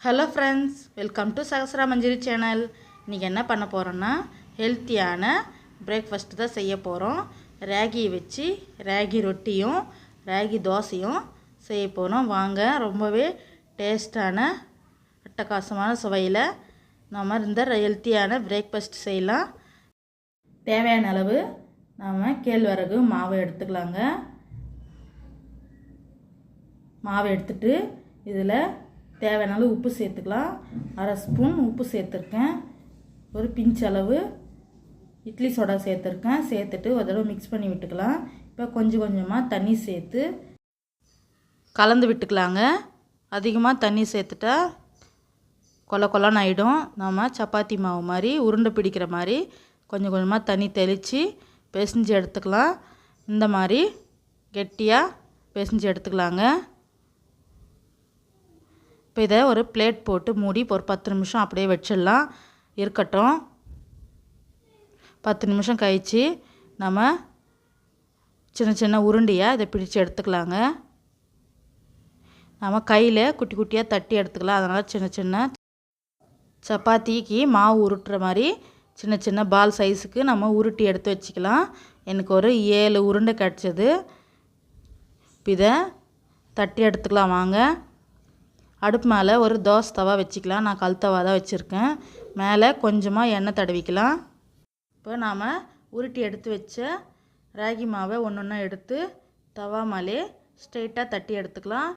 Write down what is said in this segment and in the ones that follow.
Hello friends welcome to Sahasra Manjari channel இன்றைக்கி என்ன பண்ண போகிறோன்னா ஹெல்த்தியான பிரேக்ஃபாஸ்ட் தான் செய்ய போகிறோம் ராகியை வச்சு ராகி ரொட்டியும் ராகி தோசையும் செய்ய போகிறோம் வாங்க ரொம்பவே டேஸ்டான அட்டகாசமான சுவையில் நம்ம இந்த ஹெல்த்தியான பிரேக்ஃபாஸ்ட் செய்யலாம். தேவையான அளவு நாம் கேழ்வரகு மாவு எடுத்துக்கலாங்க. மாவு எடுத்துட்டு இதில் தேவையான உப்பு சேர்த்துக்கலாம். அரை ஸ்பூன் உப்பு சேர்த்துருக்கேன். ஒரு பிஞ்ச் அளவு இட்லி சோடா சேர்த்துருக்கேன். சேர்த்துட்டு ஒரு தடவை மிக்ஸ் பண்ணி விட்டுக்கலாம். இப்போ கொஞ்சம் கொஞ்சமாக தண்ணி சேர்த்து கலந்து விட்டுக்கலாங்க. அதிகமாக தண்ணி சேர்த்துட்டா கொல கொலன்னு ஆகிடும் நம்ம சப்பாத்தி மாவு மாதிரி உருண்டை பிடிக்கிற மாதிரி கொஞ்சம் கொஞ்சமாக தண்ணி தெளித்து பிசைஞ்சு எடுத்துக்கலாம். இந்த மாதிரி கெட்டியாக பிசைஞ்சு எடுத்துக்கலாங்க. இப்போ இதை ஒரு பிளேட் போட்டு மூடி ஒரு பத்து நிமிஷம் அப்படியே வச்சிடலாம். இருக்கட்டும். பத்து நிமிஷம் கழித்து நம்ம சின்ன சின்ன உருண்டையாக இதை பிடிச்சி எடுத்துக்கலாங்க. நம்ம கையில் குட்டி குட்டியாக தட்டி எடுத்துக்கலாம். அதனால் சின்ன சின்ன சப்பாத்திக்கு மாவு உருட்டுற மாதிரி சின்ன சின்ன பால் சைஸுக்கு நம்ம உருட்டி எடுத்து வச்சுக்கலாம். எனக்கு ஒரு ஏழு உருண்டை கிடச்சிது. இப்போ இதை தட்டி எடுத்துக்கலாம் வாங்க. அடுப்பு மேலே ஒரு தோசை தவா வச்சுக்கலாம். நான் கல் தவா தான் வச்சுருக்கேன். மேலே கொஞ்சமாக எண்ணெய் தடவிக்கலாம். இப்போ நாம் உருட்டி எடுத்து வச்ச ராகி மாவை ஒன்று ஒன்றா எடுத்து தவா மேலே ஸ்ட்ரெயிட்டாக தட்டி எடுத்துக்கலாம்.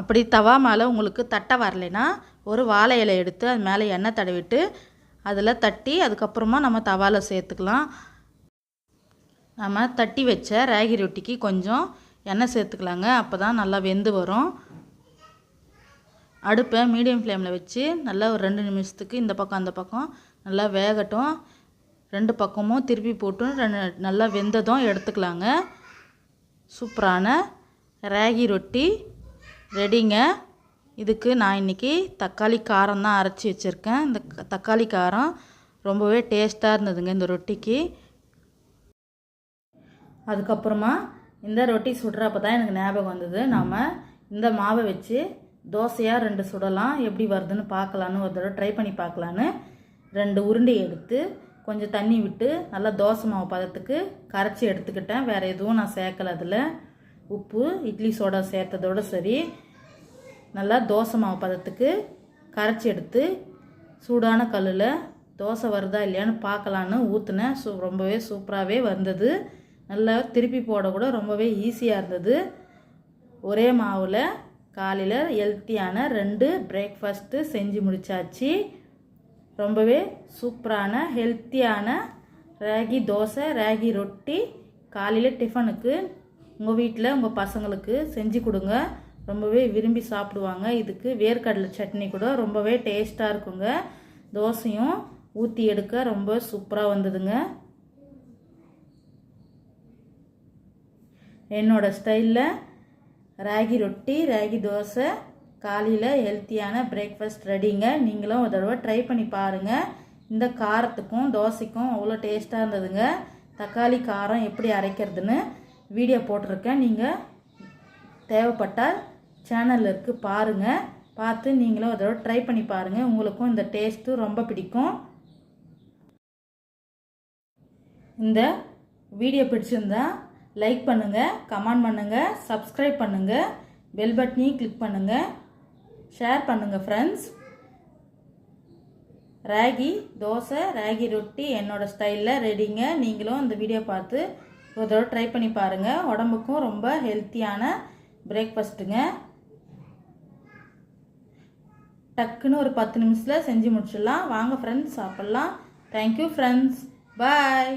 அப்படி தவா மேலே உங்களுக்கு தட்டை வரலைன்னா ஒரு வாழை இலை எடுத்து அது மேலே எண்ணெய் தடவிட்டு அதில் தட்டி அதுக்கப்புறமா நம்ம தவாவில் சேர்த்துக்கலாம். நம்ம தட்டி வச்ச ராகி ரொட்டிக்கு கொஞ்சம் எண்ணெய் சேர்த்துக்கலாங்க. அப்போ தான் நல்லா வெந்து வரும். அடுப்பை மீடியம் ஃப்ளேமில் வச்சு நல்லா ஒரு ரெண்டு நிமிஷத்துக்கு இந்த பக்கம் அந்த பக்கம் நல்லா வேகட்டும். ரெண்டு பக்கமும் திருப்பி போட்டும். ரெண்டு நல்லா வெந்ததும் எடுத்துக்கலாங்க. சூப்பரான ராகி ரொட்டி ரெடிங்க. இதுக்கு நான் இன்றைக்கி தக்காளி காரம் தான் அரைச்சி வச்சுருக்கேன். இந்த தக்காளி காரம் ரொம்பவே டேஸ்ட்டாக இருந்ததுங்க இந்த ரொட்டிக்கு. அதுக்கப்புறமா இந்த ரொட்டி சுடுறப்ப தான் எனக்கு ஞாபகம் வந்தது. நாம் இந்த மாவை வச்சு தோசையாக ரெண்டு சுடலாம். எப்படி வருதுன்னு பார்க்கலான்னு ஒரு தடவை ட்ரை பண்ணி பார்க்கலான்னு. ரெண்டு உருண்டை எடுத்து கொஞ்சம் தண்ணி விட்டு நல்லா தோசை மாவு பதத்துக்கு கரைச்சி எடுத்துக்கிட்டேன். வேறு எதுவும் நான் சேர்க்கல அதில். உப்பு இட்லி சோடா சேர்த்ததோடு சரி. நல்லா தோசை மாவு பதத்துக்கு கரைச்சி எடுத்து சூடான கல்லில் தோசை வருதா இல்லையான்னு பார்க்கலான்னு ஊற்றுனேன் சூ ரொம்பவே சூப்பராகவே வந்தது. நல்லா திருப்பி போட கூட ரொம்பவே ஈஸியாக இருந்தது. ஒரே மாவில் காலையில் ஹெல்த்தியான ரெண்டு பிரேக்ஃபாஸ்ட்டு செஞ்சு முடித்தாச்சு ரொம்பவே சூப்பரான ஹெல்த்தியான ராகி தோசை ராகி ரொட்டி காலையில் டிஃபனுக்கு உங்கள் வீட்டில் உங்கள் பசங்களுக்கு செஞ்சு கொடுங்க. ரொம்பவே விரும்பி சாப்பிடுவாங்க. இதுக்கு வேர்க்கடலை சட்னி கூட ரொம்பவே டேஸ்ட்டாக இருக்குங்க. தோசையும் ஊற்றி எடுக்க ரொம்ப சூப்பராக வந்ததுங்க. என்னோடய ஸ்டைலில் ராகி ரொட்டி ராகி தோசை காலையில் ஹெல்த்தியான பிரேக்ஃபாஸ்ட் ரெடிங்க நீங்களும் ஒரு தடவை ட்ரை பண்ணி பாருங்கள் இந்த காரத்துக்கும் தோசைக்கும் அவ்வளோ டேஸ்ட்டாக இருந்ததுங்க. தக்காளி காரம் எப்படி அரைக்கிறதுன்னு வீடியோ போட்டிருக்கேன். நீங்கள் தேவைப்பட்டால் சேனலில் இருக்குது பாருங்கள் பார்த்து நீங்களும் ஒரு தடவை ட்ரை பண்ணி பாருங்கள் உங்களுக்கும் இந்த டேஸ்ட்டு ரொம்ப பிடிக்கும். இந்த வீடியோ பிடிச்சிருந்தா லைக் பண்ணுங்கள் கமெண்ட் பண்ணுங்கள் சப்ஸ்கிரைப் பண்ணுங்கள் பெல் பட்டனையும் கிளிக் பண்ணுங்கள் ஷேர் பண்ணுங்கள் ஃப்ரெண்ட்ஸ் ராகி தோசை ராகி ரொட்டி என்னோடய ஸ்டைலில் ரெடிங்க நீங்களும் இந்த வீடியோ பார்த்து ஒரு தடவை ட்ரை பண்ணி பாருங்கள் உடம்புக்கும் ரொம்ப ஹெல்த்தியான பிரேக்ஃபாஸ்ட்டுங்க டக்குன்னு ஒரு பத்து நிமிஷத்தில் செஞ்சு முடிச்சிடலாம். வாங்க ஃப்ரெண்ட்ஸ் சாப்பிட்லாம். Thank you friends bye